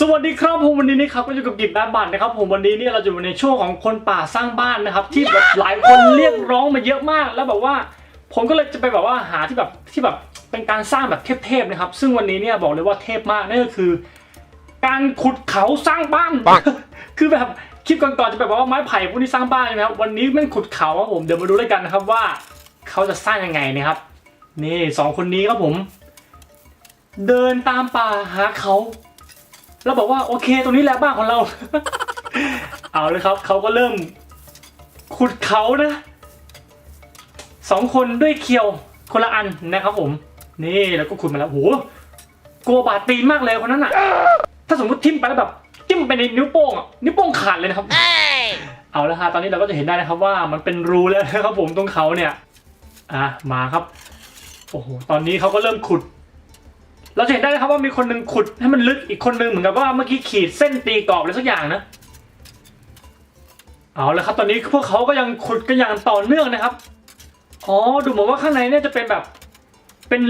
สวัสดีครับผมวันนี้นะครับก็อยู่กับกิจบ้านบันนะครับผมวันนี้เนี่ยเราจะอยู่ในช่วงของคนป่าสร้างบ้านนะครับ ที่แบบหลายคนเรียกร้องมาเยอะมาก แล้วแบบว่า ผมก็เลยจะไปแบบว่าหาที่แบบที่แบบเป็นการสร้างแบบเทพๆนะครับ ซึ่งวันนี้เนี่ยบอกเลยว่าเทพมากนั่นก็คือ การขุดเขาสร้างบ้าน คือแบบคลิปก่อนๆจะแบบว่าไม้ไผ่พวกนี้สร้างบ้านใช่ไหมครับวันนี้แม่งขุดเขาครับผมเดี๋ยวมาดูด้วยกันนะครับว่า เขาจะสร้างยังไงนะครับ นี่สองคนนี้ครับผม เดินตามป่าหาเขา แล้วบอกว่าโอเค ตรงนี้แหละบ้านของเรา เอาเลยครับเขาก็เริ่มขุดเขานะสองคนด้วยเคียวคนละอันนะครับผม นี่แล้วก็ขุดมาแล้วโหกลัวบาดตีนมากเลยคนนั้นอะ ถ้าสมมติทิ่มไปแล้วแบบจิ้มไปในนิ้วโป้งอะนิ้วโป้งขาดเลยนะครับเอาละฮะตอนนี้เราก็จะเห็นได้นะครับว่ามันเป็นรูแล้วนะครับผมตรงเขาเนี่ย อะมาครับ โอ้โหตอนนี้เขาก็เริ่มขุด เราจะเห็นได้นะครับว่ามีคนหนึ่งขุดให้มันลึกอีกคนหนึ่งเหมือนกับว่าเมื่อกี้ขีดเส้นตีกรอบอะไรสักอย่างนะเอาละครับตอนนี้พวกเขาก็ยังขุดกันอย่างต่อเนื่องนะครับอ๋อดูเหมือนว่าข้างในเนี่ยจะเป็นแบบเป็น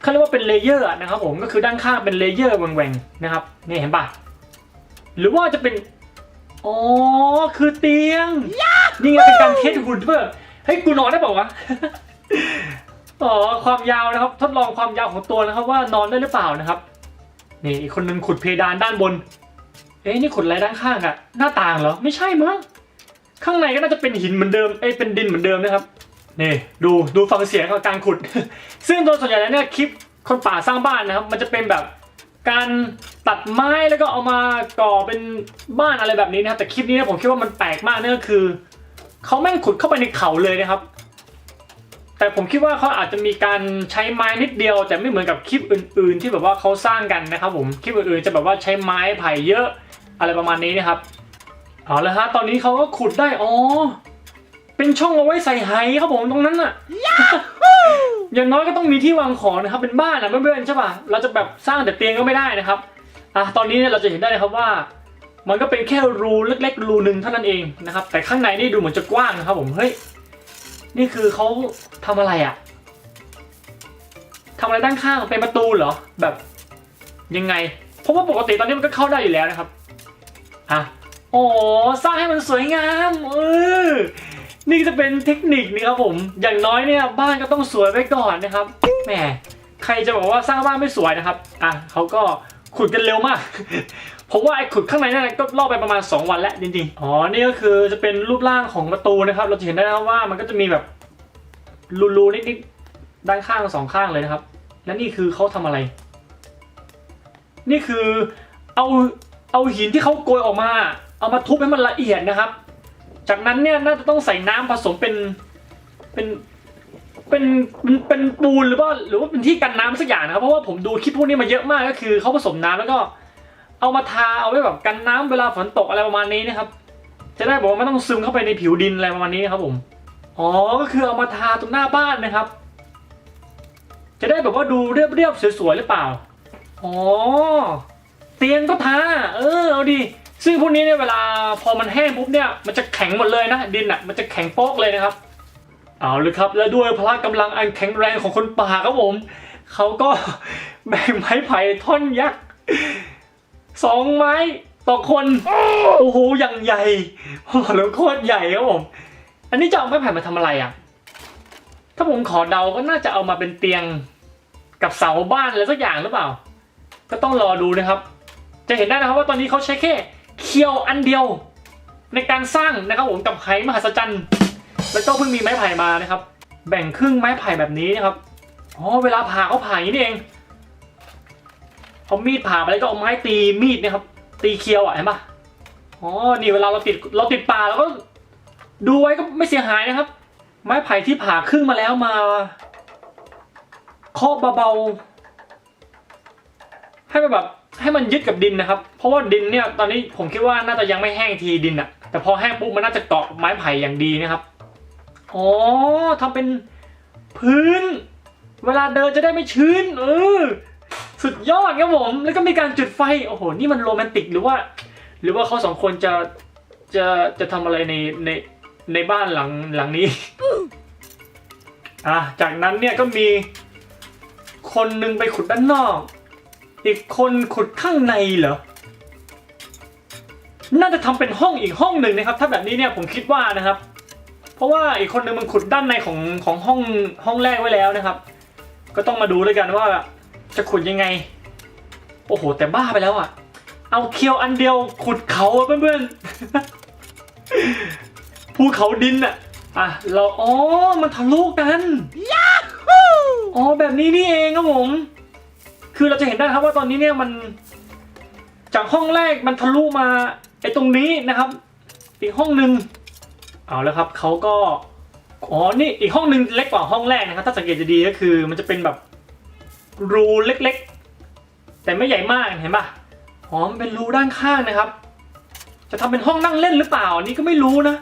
เขาเรียกว่าเป็นเลเยอร์นะครับ ผมก็คือด้านข้างเป็นเลเยอร์แหว่งๆนะครับนี่เห็นปะหรือว่าจะเป็นอ๋อคือเตียงนี่ไงเป็นการเทสหุ่นเพื่อเฮ้ยกูนอนได้เปล่าวะ อ๋อความยาวนะครับ ทดลองความยาวของตัวนะครับ ว่านอนได้หรือเปล่านะครับ นี่อีกคนนึงขุดเพดานด้านบน เอ๊ะนี่ขุดอะไรด้านข้างอะหน้าต่างเหรอไม่ใช่มั้งข้างในก็น่าจะเป็นหินเหมือนเดิมเอ้ยเป็นดินเหมือนเดิมนะครับนี่ดูดูฟังเสียงของการขุด ซึ่งโดยส่วนใหญ่แล้วเนี่ยคลิปคนป่าสร้างบ้านนะครับ มันจะเป็นแบบการตัดไม้แล้วก็เอามาก่อเป็นบ้านอะไรแบบนี้นะครับแต่คลิปนี้นยผมคิดว่ามันแปลกมากนั่นก็คือเขาแม่งขุดเข้าไปในเขาเลยนะครับ แต่ผมคิดว่าเขาอาจจะมีการใช้ไม้นิดเดียว แต่ไม่เหมือนกับคลิปอื่น ๆ ที่แบบว่าเขาสร้างกันนะครับผมคลิปอื่นๆจะแบบว่าใช้ไม้ไผ่เยอะอะไรประมาณนี้นะครับเอาละฮะตอนนี้เขาก็ขุดได้อ๋อเป็นช่องเอาไว้ใส่ไหครับผมตรงนั้นน่ะอย่างน้อยก็ต้องมีที่วางของนะครับ เป็นบ้านนะเพื่อนๆใช่ป่ะเราจะแบบสร้างแต่เตียงก็ไม่ได้นะครับอะตอนนี้เนี่ยเราจะเห็นได้เลยครับว่า มันก็เป็นแค่รูเล็กๆรูหนึ่งเท่านั้นเองนะครับแต่ข้างในนี่ดูเหมือนจะกว้างนะครับผมเฮ้ย นี่คือเขาทำอะไรอะทำอะไรด้านข้างเป็นประตูเหรอ แบบยังไง เพราะว่าปกติตอนนี้มันก็เข้าได้อยู่แล้วนะครับ อะ โอ้สร้างให้มันสวยงาม เออ นี่จะเป็นเทคนิคนะครับผม อย่างน้อยเนี่ยบ้านก็ต้องสวยไว้ก่อนนะครับ แหม ใครจะบอกว่าสร้างบ้านไม่สวยนะครับ อะเขาก็ ขุดกันเร็วมากผมว่าไอ้ขุดข้างในนั่นก็ล่อไปประมาณ 2 วันแล้วจริงๆ อ๋อ นี่ก็คือจะเป็นรูปร่างของประตูนะครับ เราจะเห็นได้นะครับว่ามันก็จะมีแบบรูๆนิดๆด้านข้างสองข้างเลยนะครับ และนี่คือเขาทำอะไร นี่คือเอาเอาหินที่เขาโกยออกมา เอามาทุบให้มันละเอียดนะครับ จากนั้นเนี่ยน่าจะต้องใส่น้ำผสมเป็นเป็น เป็นเป็นเป็นปูนหรือว่าหรือว่าเป็นที่กันน้ำสักอย่างนะครับเพราะว่าผมดูคลิปพวกนี้มาเยอะมากก็คือเขาผสมน้ำแล้วก็ เอามาทาเอาไว้แบบกันน้ำเวลาฝนตกอะไรประมาณนี้นะครับ จะได้บอกว่าไม่ต้องซึมเข้าไปในผิวดินอะไรประมาณนี้นะครับผมอ๋อก็คือเอามาทาตรงหน้าบ้านนะครับ จะได้แบบว่าดูเรียบๆสวยๆหรือเปล่าอ๋อเตียงก็ทาเออเอาดีซึ่งพวกนี้เนี่ยเวลาพอมันแห้งปุ๊บเนี่ยมันจะแข็งหมดเลยนะดินอะมันจะแข็งโป๊กเลยนะครับ เอาเลยครับ และด้วยพละกำลังอันแข็งแรงของคนป่าครับผม เขาก็แบ่งไม้ไผ่ท่อนยักษ์สองไม้ต่อคน โอ้โหอย่างใหญ่โอ้โหแล้วโคตรใหญ่ครับผม อันนี้จะเอาไม้ไผ่มาทำอะไรอะ ถ้าผมขอเดาก็น่าจะเอามาเป็นเตียงกับเสาบ้านอะไรสักอย่างหรือเปล่า ก็ต้องรอดูนะครับ จะเห็นได้นะครับว่าตอนนี้เขาใช้แค่เคียวอันเดียว ในการสร้างนะครับผมกับไหมหัศจรรย์ แล้วก็เพิ่งมีไม้ไผ่มานะครับ แบ่งครึ่งไม้ไผ่แบบนี้นะครับอ๋อเวลาผ่าเขาผ่าอย่างนี้เองเอามีดผ่าไปแล้วก็เอาไม้ตีมีดนะครับ ตีเคียวอะเห็นปะอ๋อนี่เวลาเราติดเราติดป่าเราก็ดูไว้ก็ไม่เสียหายนะครับ ไม้ไผ่ที่ผ่าครึ่งมาแล้วมาเคาะเบาๆให้มันแบบให้มันยึดกับดินนะครับ เพราะว่าดินเนี่ยตอนนี้ผมคิดว่าน่าจะยังไม่แห้งทีดินอะแต่พอแห้งปุ๊บมันน่าจะเกาะไม้ไผ่อย่างดีนะครับ อ๋อทำเป็นพื้น เวลาเดินจะได้ไม่ชื้น เออ สุดยอดครับผม แล้วก็มีการจุดไฟ โอ้โห นี่มันโรแมนติกหรือว่า หรือว่าเขาสองคนจะ จะ จะทำอะไรใน ใน ในบ้านหลัง หลังนี้ อะ จากนั้นเนี่ยก็มี คนหนึงไปขุดด้านนอก อีกคนขุดข้างในเหรอ น่าจะทำเป็นห้องอีกห้องหนึ่งนะครับ ถ้าแบบนี้เนี่ยผมคิดว่านะครับ เพราะว่าอีกคนนึงมันขุดด้านในของของห้องห้องแรกไว้แล้วนะครับ ก็ต้องมาดูเลยกันว่า จะขุดยังไง โอ้โห แต่บ้าไปแล้วอะ เอาเคียวอันเดียวขุดเขาอะเพื่อนๆภูเขาดินอะอะเราอ๋อมันทะลุกันอ๋อแบบนี้นี่เองครับผมคือเราจะเห็นได้ครับว่าตอนนี้เนี่ยมัน จากห้องแรกมันทะลุมาไอ้ตรงนี้นะครับ อีกห้องหนึ่ง เอาแล้วครับเขาก็อ๋อนี่อีกห้องหนึ่งเล็กกว่าห้องแรกนะครับ ถ้าสังเกตจะดีก็คือมันจะเป็นแบบรูเล็กๆ แต่ไม่ใหญ่มากเห็นปะอ๋อมันเป็นรูด้านข้างนะครับ จะทำเป็นห้องนั่งเล่นหรือเปล่าอันนี้ก็ไม่รู้นะ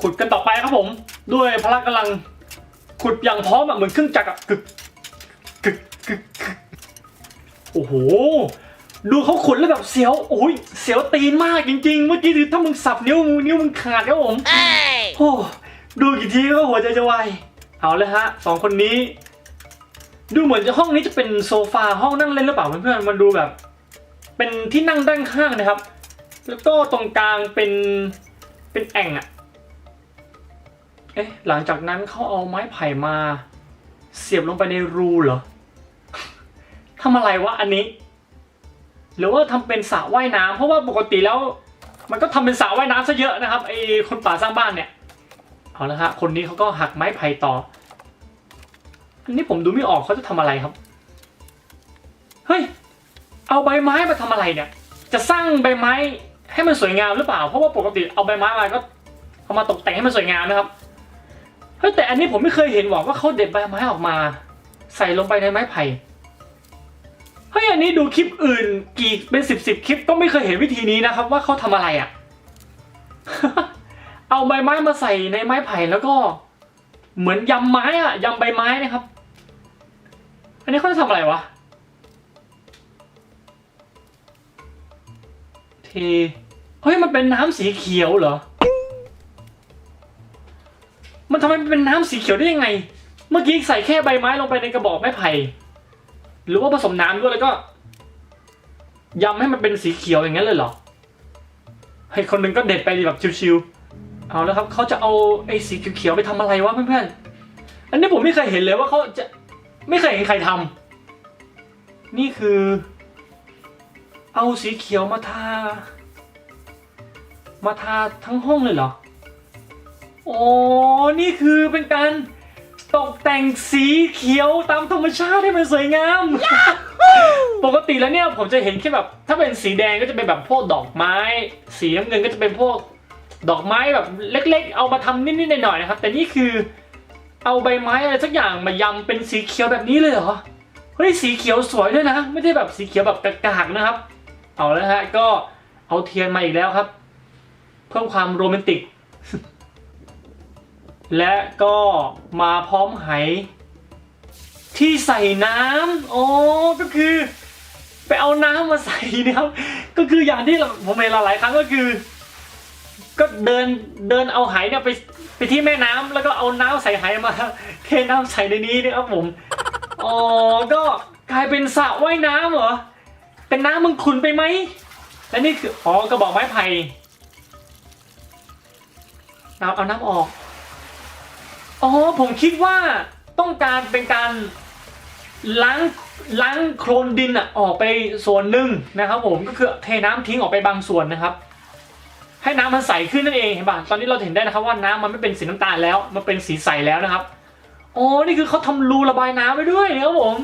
ขุดกันต่อไปครับผม ด้วยพละกำลังขุดอย่างพร้อมอะเหมือนเครื่องจักรอะกึกกึกกึกโอ้โห ดูเขาขุดแล้วแบบเสียวโอ้ยเสียวตีนมากจริงๆ เมื่อกี้ถ้ามึงสับนิ้วมึงนิ้วมึงขาดครับผมโอ้ดูกี่ทีก็หัวใจจะวายเอาเลยฮะสองคนนี้ ดูเหมือนจะห้องนี้จะเป็นโซฟาห้องนั่งเล่นหรือเปล่าเพื่อนๆมันดูแบบ เป็นที่นั่งด้านข้างนะครับ แล้วก็ตรงกลางเป็นเป็นแอ่งอะเอ๊ะหลังจากนั้นเขาเอาไม้ไผ่มา เสียบลงไปในรูเหรอทำอะไรวะอันนี้ หรือว่าทำเป็นสระว่ายน้ำเพราะว่าปกติแล้ว มันก็ทำเป็นสระว่ายน้ำซะเยอะนะครับไอ้คนป่าสร้างบ้านเนี่ยเอาละฮะคนนี้เขาก็หักไม้ไผ่ต่ออันนี้ผมดูไม่ออกเขาจะทำอะไรครับเฮ้ยเอาใบไม้มาทำอะไรเนี่ย จะสร้างใบไม้ให้มันสวยงามหรือเปล่า เพราะว่าปกติเอาใบไม้มาก็เอามาตกแต่งให้มันสวยงามนะครับเฮ้ยแต่อันนี้ผมไม่เคยเห็นหรอกว่าเขาเด็ดใบไม้ออกมา ใส่ลงไปในไม้ไผ่ ฮ้ยอันนี้ดูคลิปอื่นกี่เป็นสิบสิบคลิปก็ไม่เคยเห็นวิธีนี้นะครับว่าเขาทำอะไรอะ่ะ เอาใบไม้มาใส่ในไม้ไผ่แล้วก็ เหมือนยำไม้อะยำใบไม้นะครับ อันนี้เขาจะทำอะไรวะเทเฮ้ยมันเป็นน้ำสีเขียวเหรอ มันทำไมเป็นน้ำสีเขียวได้ยังไง เมื่อกี้ใส่แค่ใบไม้ลงไปในกระบอกไม้ไผ่ หรือว่าผสมน้ำด้วยแล้วก็ยำให้มันเป็นสีเขียวอย่างนั้นเลยเหรอให้คนหนึ่งก็เด็ดไปแบบชิวๆเอาแล้วครับเขาจะเอาไอ้สีเขียวๆไปทำอะไรวะเพื่อนๆ อันนี้ผมไม่เคยเห็นเลยว่าเขาจะไม่เคยเห็นใครทำนี่คือ เอาสีเขียวมาทา มาทาทั้งห้องเลยเหรออ๋อนี่คือเป็นการ ตกแต่งสีเขียวตามธรรมชาติให้มันสวยงาม ปกติแล้วเนี่ยผมจะเห็นแค่แบบ ถ้าเป็นสีแดงก็จะเป็นแบบพวกดอกไม้ สีน้ำเงินก็จะเป็นพวกดอกไม้แบบเล็ก ๆ เอามาทำนิดๆหน่อยๆนะครับ แต่นี่คือเอาใบไม้อะไรสักอย่างมายำเป็นสีเขียวแบบนี้เลยเหรอ เฮ้ยสีเขียวสวยด้วยนะ ไม่ได้แบบสีเขียวแบบกากๆนะครับ เอาแล้วฮะก็เอาเทียนมาอีกแล้วครับ เพิ่มความโรแมนติก และก็มาพร้อมไหที่ใส่น้ำอ๋อก็คือ ไปเอาน้ำมาใส่นะครับ ก็คืออย่างที่เราผมเห็นหลายๆครั้งก็คือ ก็เดินเดินเอาไหเนี่ยไปไปที่แม่น้ำแล้วก็เอาน้ำใส่ไหมาเทน้ำใส่ในนี้นะครับผมอ๋อก็กลายเป็นสระว่ายน้ำเหรอแต่น้ำมึงขุนไปไหมและนี่คืออ๋อกระบอกไม้ไผ่เอาเอาน้ำออก อ๋อผมคิดว่าต้องการเป็นการล้างล้างโคลนดินอะออกไปส่วนหนึ่งนะครับ ผมก็คือเทน้ำทิ้งออกไปบางส่วนนะครับ ให้น้ำมันใสขึ้นนั่นเองเห็นป่ะตอนนี้เราเห็นได้นะครับว่าน้ำมันไม่เป็นสีน้ำตาลแล้ว มันเป็นสีใสแล้วนะครับอ๋อนี่คือเขาทำรูระบายน้ำไว้ด้วยนะครับผม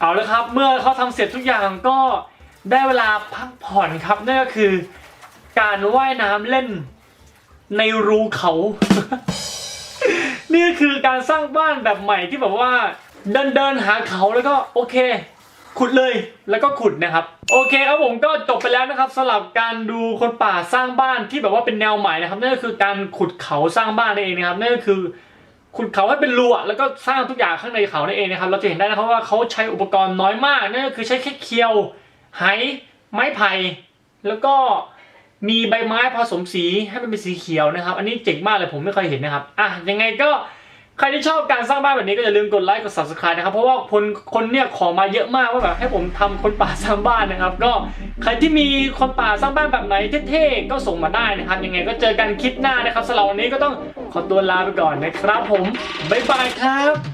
เอาลยครับ เมื่อเขาทำเสร็จทุกอย่างก็ได้เวลาพักผ่อนครับนั่นก็คือ การว่ายน้ำเล่นในรูเขา นี่คือการสร้างบ้านแบบใหม่ที่แบบว่า เดินเดินหาเขาแล้วก็โอเค ขุดเลยแล้วก็ขุดนะครับ โอเคครับผมก็จบไปแล้วนะครับสำหรับการดูคนป่าสร้างบ้านที่แบบว่าเป็นแนวใหม่นะครับนั่นก็คือการขุดเขาสร้างบ้านนั่นเองนะครับนั่นก็คือขุดเขาให้เป็นรูแล้วก็สร้างทุกอย่างข้างในเขานั่นเองนะครับเราจะเห็นได้นะครับว่าเขาใช้อุปกรณ์น้อยมากนั่นก็คือใช้แค่เคียวไหไม้ไผ่แล้วก็ มีใบไม้ผสมสีให้มันเป็นสีเขียวนะครับ อันนี้เจ๋งมากเลยผมไม่เคยเห็นนะครับ อะยังไงก็ใครที่ชอบการสร้างบ้านแบบนี้ก็อย่าลืมกดไลค์กด subscribe นะครับ เพราะว่าคนคนเนี่ยขอมาเยอะมากว่าแบบให้ผมทำคนป่าสร้างบ้านนะครับ ก็ใครที่มีคนป่าสร้างบ้านแบบไหนเท่ๆก็ส่งมาได้นะครับ ยังไงก็เจอกันคลิปหน้านะครับสำหรับวันนี้ก็ต้องขอตัวลาไปก่อนนะครับ ผมบ๊ายบายครับ